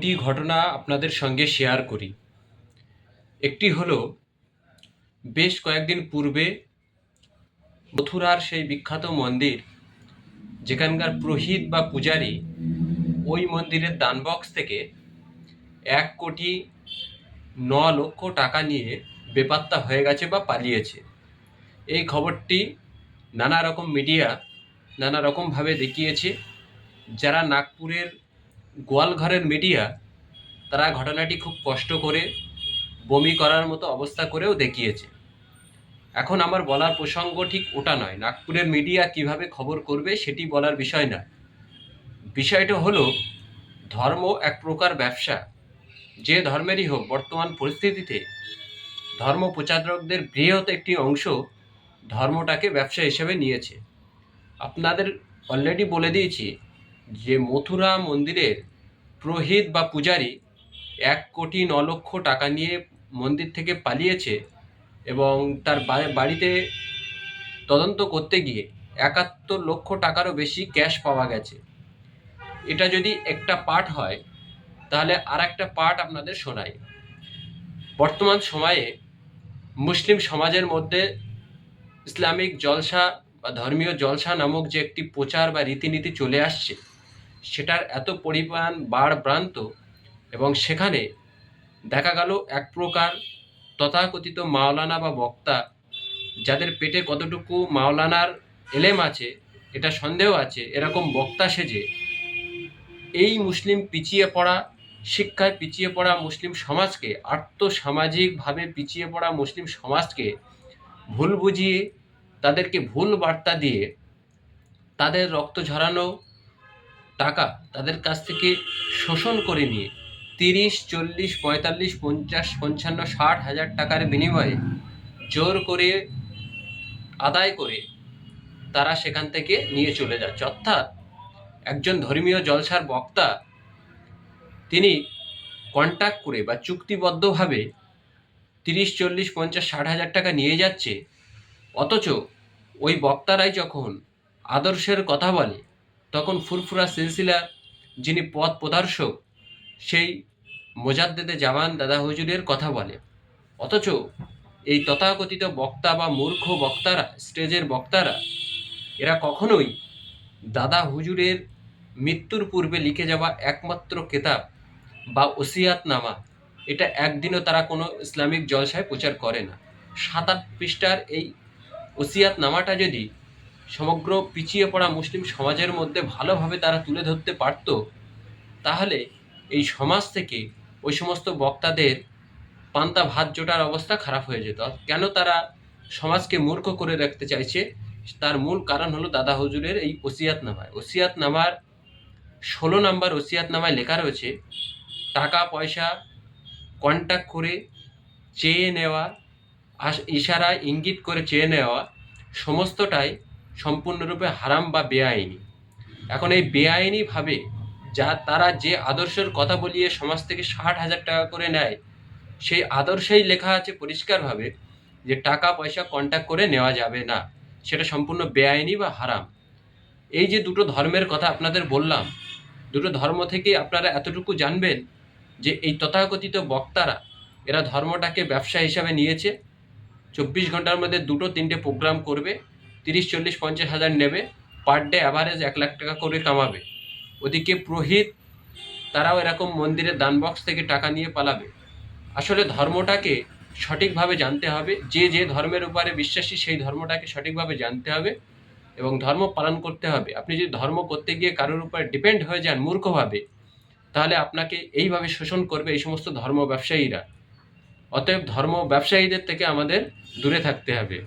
দুটি ঘটনা আপনাদের সঙ্গে শেয়ার করি। একটি হলো, বেশ কয়েকদিন পূর্বে মথুরার সেই বিখ্যাত মন্দির, যেখানকার পুরোহিত বা পূজারী ওই মন্দিরের দান বক্স থেকে এক কোটি ন লক্ষ টাকা নিয়ে বেপাত্তা হয়ে গেছে বা পালিয়েছে। এই খবরটি নানা রকম মিডিয়া নানা রকমভাবে দেখিয়েছে। যারা নাগপুরের গোয়ালঘরের মিডিয়া তারা ঘটনাটি খুব কষ্ট করে বমি করার মতো অবস্থা করেও দেখিয়েছে। এখন আমার বলার প্রসঙ্গ ঠিক ওটা নয়। নাগপুরের মিডিয়া কীভাবে খবর করবে সেটি বলার বিষয় না। বিষয়টা হলো, ধর্ম এক প্রকার ব্যবসা। যে ধর্মেরই হোক, বর্তমান পরিস্থিতিতে ধর্ম প্রচারকদের বৃহৎ একটি অংশ ধর্মটাকে ব্যবসা হিসেবে নিয়েছে। আপনাদের অলরেডি বলে দিয়েছি যে মথুরা মন্দিরের পুরোহিত বা পূজারী এক কোটি ন লক্ষ টাকা নিয়ে মন্দির থেকে পালিয়েছে এবং তার বাড়িতে তদন্ত করতে গিয়ে একাত্তর লক্ষ টাকারও বেশি ক্যাশ পাওয়া গেছে। এটা যদি একটা পার্ট হয়, তাহলে আর একটা পার্ট আপনাদের শোনাই। বর্তমান সময়ে মুসলিম সমাজের মধ্যে ইসলামিক জলসা বা ধর্মীয় জলসা নামক যে একটি প্রচার বা রীতিনীতি চলে আসছে সেটার এত পরিমাণ বাড় ভ্রান্ত এবং সেখানে দেখা গেল এক প্রকার তথাকথিত মাওলানা বা বক্তা যাদের পেটে কতটুকু মাওলানার এলেম আছে, এটা সন্দেহ আছে, এরকম বক্তা সেজে এই মুসলিম পিছিয়ে পড়া শিক্ষায় পিছিয়ে পড়া মুসলিম সমাজকে, আর্থসামাজিকভাবে পিছিয়ে পড়া মুসলিম সমাজকে ভুল বুঝিয়ে, তাদেরকে ভুল বার্তা দিয়ে, তাদের রক্ত ঝরানো টাকা তাদের কাছ থেকে শোষণ করে নিয়ে তিরিশ, চল্লিশ, পঁয়তাল্লিশ, পঞ্চাশ, পঞ্চান্ন, ষাট হাজার টাকার বিনিময়ে জোর করে আদায় করে তারা সেখান থেকে নিয়ে চলে যাচ্ছে। অর্থাৎ একজন ধর্মীয় জলসার বক্তা তিনি কন্ট্যাক্ট করে বা চুক্তিবদ্ধভাবে তিরিশ, চল্লিশ, পঞ্চাশ, ষাট হাজার টাকা নিয়ে যাচ্ছে। অথচ ওই বক্তারাই যখন আদর্শের কথা বলে তখন ফুরফুরা সিলসিলা, যিনি পথ প্রদর্শক, সেই মোজাদ্দেদে জামান দাদা হুজুরের কথা বলে। অথচ এই তথাকথিত বক্তা বা মূর্খ বক্তারা, স্টেজের বক্তারা, এরা কখনোই দাদা হুজুরের মৃত্যুর পূর্বে লিখে যাওয়া একমাত্র কেতাব বা ওসিয়াতনামা, এটা একদিনও তারা কোনো ইসলামিক জলসায় প্রচার করে না। সাত আট পৃষ্ঠার এই ওসিয়াতনামাটা যদি সমগ্র পিছিয়ে পড়া মুসলিম সমাজের মধ্যে ভালোভাবে তারা তুলে ধরতে পারত, তাহলে এই সমাজ থেকে ওই সমস্ত বক্তাদের পান্তা ভাত জোটার অবস্থা খারাপ হয়ে যেত। কেন তারা সমাজকে মূর্খ করে রাখতে চাইছে? তার মূল কারণ হলো দাদা হুজুরের এই ওসিয়াতনামায়। ওসিয়াতনামার ষোলো নাম্বার ওসিয়াতনামায় লেখা রয়েছে টাকা পয়সা কন্ট্যাক্ট করে চেয়ে নেওয়া ইশারা ইঙ্গিত করে চেয়ে নেওয়া, সমস্তটাই সম্পূর্ণরূপে হারাম বা বেআইনি। এখন এই বেআইনিভাবে যা তারা যে আদর্শের কথা বলিয়ে সমাজ থেকে ষাট হাজার টাকা করে নেয়, সেই আদর্শেই লেখা আছে পরিষ্কারভাবে যে টাকা পয়সা কন্ট্যাক্ট করে নেওয়া যাবে না। সেটা সম্পূর্ণ বেআইনি বা হারাম। এই যে দুটো ধর্মের কথা আপনাদের বললাম, দুটো ধর্ম থেকে আপনারা এতটুকু জানবেন যে এই তথাকথিত বক্তারা, এরা ধর্মটাকে ব্যবসা হিসাবে নিয়েছে, চব্বিশ ঘণ্টার মধ্যে দুটো তিনটে প্রোগ্রাম করবে তিরিশ, চল্লিশ, পঞ্চাশ হাজার নেবে পার ডে অ্যাভারেজ এক লাখ টাকা করে কামাবে। ওদিকে পুরোহিত, তারাও এরকম মন্দিরের দান বক্স থেকে টাকা নিয়ে পালাবে। আসলে ধর্মটাকে সঠিকভাবে জানতে হবে, যে যে ধর্মের উপরে বিশ্বাসী সেই ধর্মটাকে সঠিকভাবে জানতে হবে এবং ধর্ম পালন করতে হবে। আপনি যদি ধর্ম করতে গিয়ে কারোর উপর ডিপেন্ড হয়ে যান মূর্খভাবে, তাহলে আপনাকে এইভাবে শোষণ করবে এই সমস্ত ধর্ম ব্যবসায়ীরা। অতএব ধর্ম ব্যবসায়ীদের থেকে আমাদের দূরে থাকতে হবে।